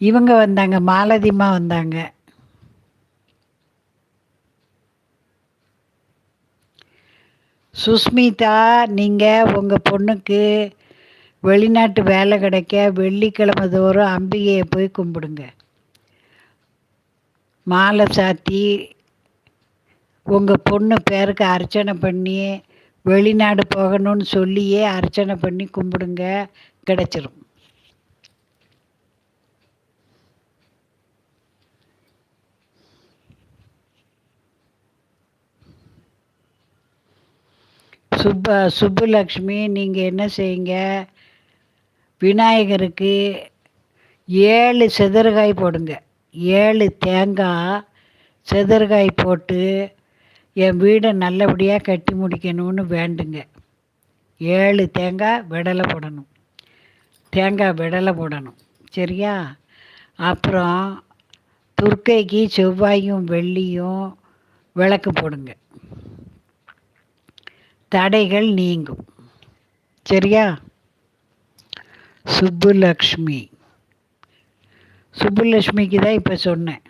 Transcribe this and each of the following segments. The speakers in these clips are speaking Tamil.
இவங்க வந்தாங்க மாலதிமா வந்தாங்க. சுஸ்மிதா நீங்கள் உங்கள் பொண்ணுக்கு வெளிநாட்டு வேலை கிடைக்க வெள்ளிக்கிழமை தோறும் அம்பிகையை போய் கும்பிடுங்க. மாலை சாத்தி உங்கள் பொண்ணு பேருக்கு அர்ச்சனை பண்ணி வெளிநாடு போகணும்னு சொல்லியே அர்ச்சனை பண்ணி கும்பிடுங்க கிடச்சிரும். சுப்ப சுப்புலக்ஷ்மி நீங்கள் என்ன செய்யுங்க? விநாயகருக்கு ஏழு செதறுகாய் போடுங்க. ஏழு தேங்காய் செதறுகாய் போட்டு என் வீடை நல்லபடியாக கட்டி முடிக்கணும்னு வேண்டுங்க. ஏழு தேங்காய் விடலை போடணும். தேங்காய் விடலை போடணும். சரியா? அப்புறம் துர்க்கைக்கு செவ்வாயும் வெள்ளியும் விளக்கு போடுங்க. தடைகள் நீங்கும். சரியா? சுப்புலக்ஷ்மி. சுப்புலக்ஷ்மிக்கு தான் இப்போ சொன்னேன்.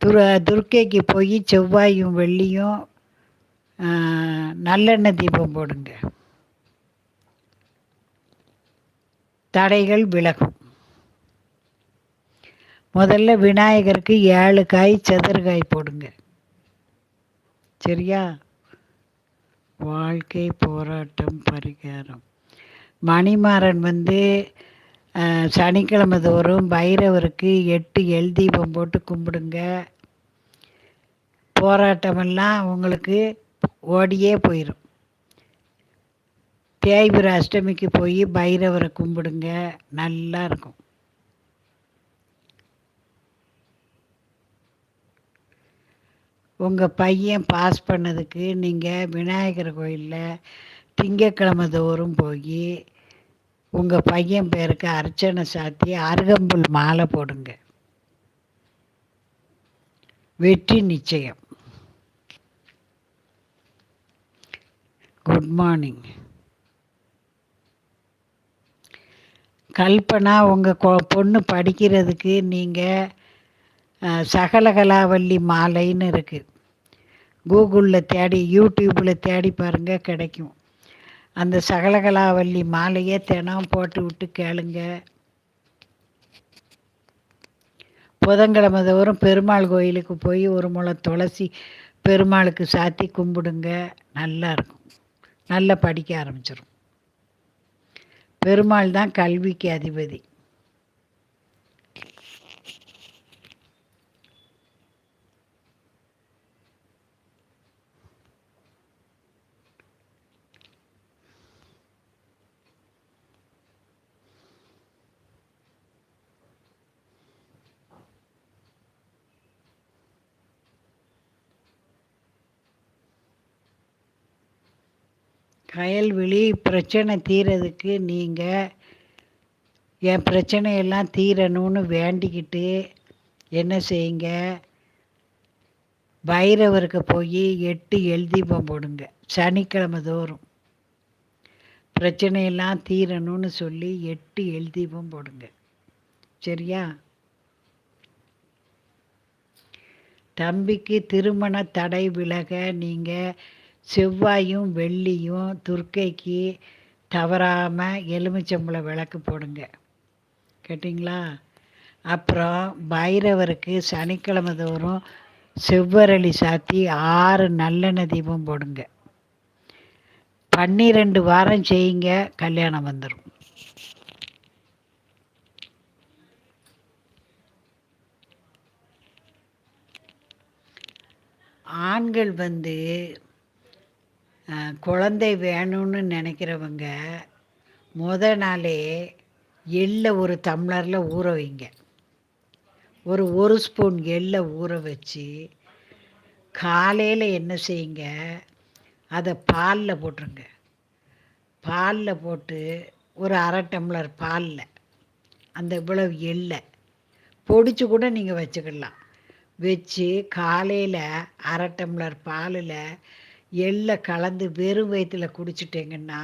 துரு துர்க்கைக்கு போய் செவ்வாயும் வெள்ளியும் நல்லெண்ணெய் தீபம் போடுங்க. தடைகள் விலகும். முதல்ல விநாயகருக்கு ஏழு காய் சதுர்காய் போடுங்க. சரியா? வாழ்க்கை போராட்டம் பரிகாரம். மணிமாறன் வந்து சனிக்கிழமை தோறும் பைரவருக்கு எட்டு எல் தீபம் போட்டு கும்பிடுங்க. போராட்டமெல்லாம் உங்களுக்கு ஓடியே போயிடும் தேய்பிர அஷ்டமிக்கு போய் பைரவரை கும்பிடுங்க. நல்லா இருக்கும். உங்கள் பையன் பாஸ் பண்ணதுக்கு நீங்கள் விநாயகர் கோயிலில் திங்கக்கிழமை தோறும் போய் உங்கள் பையன் பேருக்கு அர்ச்சனை சாத்தி அருகம்புல் மாலை போடுங்க. வெற்றி நிச்சயம். குட் மார்னிங் கல்பனா உங்கள் பொண்ணு படிக்கிறதுக்கு நீங்கள் சகலகலாவல்லி மாலைன்னு இருக்குது கூகுளில் தேடி யூடியூப்பில் தேடி பாருங்கள் கிடைக்கும். அந்த சகலகலாவல்லி மாலையே தினம் போட்டு விட்டு கேளுங்க. புதன்கிழமை தோறும் பெருமாள் கோயிலுக்கு போய் ஒரு முளை துளசி பெருமாளுக்கு சாத்தி கும்பிடுங்க. நல்லா இருக்கும். நல்லா படிக்க ஆரம்பிச்சிடும் பெருமாள் தான் கல்விக்கு அதிபதி. கயல்வெளி பிரச்சனை தீரதுக்கு நீங்கள் என் பிரச்சனையெல்லாம் தீரணும்னு வேண்டிக்கிட்டு என்ன செய்யுங்க? பைரவருக்கு போய் எட்டு எழுதிப்பம் போடுங்க. சனிக்கிழமை தோறும். பிரச்சனையெல்லாம் தீரணும்னு சொல்லி எட்டு எழுதிப்பம் போடுங்க. சரியா? தம்பிக்கு திருமண தடை விலக நீங்கள் செவ்வாயும் வெள்ளியும் துர்க்கைக்கு தவறாமல் எலுமிச்சம்பளை விளக்கு போடுங்க. கேட்டிங்களா? அப்புறம் பைரவருக்கு சனிக்கிழமை தோறும் செவ்வரளி சாத்தி ஆறு நல்லெண்ணெய் தீபம் போடுங்க. பன்னிரெண்டு வாரம் செய்யுங்க கல்யாணம் வந்துடும் ஆண்கள் வந்து குழந்தை வேணும்னு நினைக்கிறவங்க முத நாளே எள்ளை ஒரு டம்ளரில் ஊற வைங்க. ஒரு ஒரு ஸ்பூன் எள்ளை ஊற வச்சு காலையில் என்ன செய்யுங்க? அதை பாலில் போட்டுருங்க. பாலில் போட்டு ஒரு அரை டம்ளர் பாலில் அந்த இவ்வளவு எள்ளை பொடிச்சு கூட நீங்கள் வச்சுக்கலாம். வச்சு காலையில் அரை டம்ளர் பாலில் எள்ளை கலந்து வெறும் வயிற்றில் குடிச்சிட்டிங்கன்னா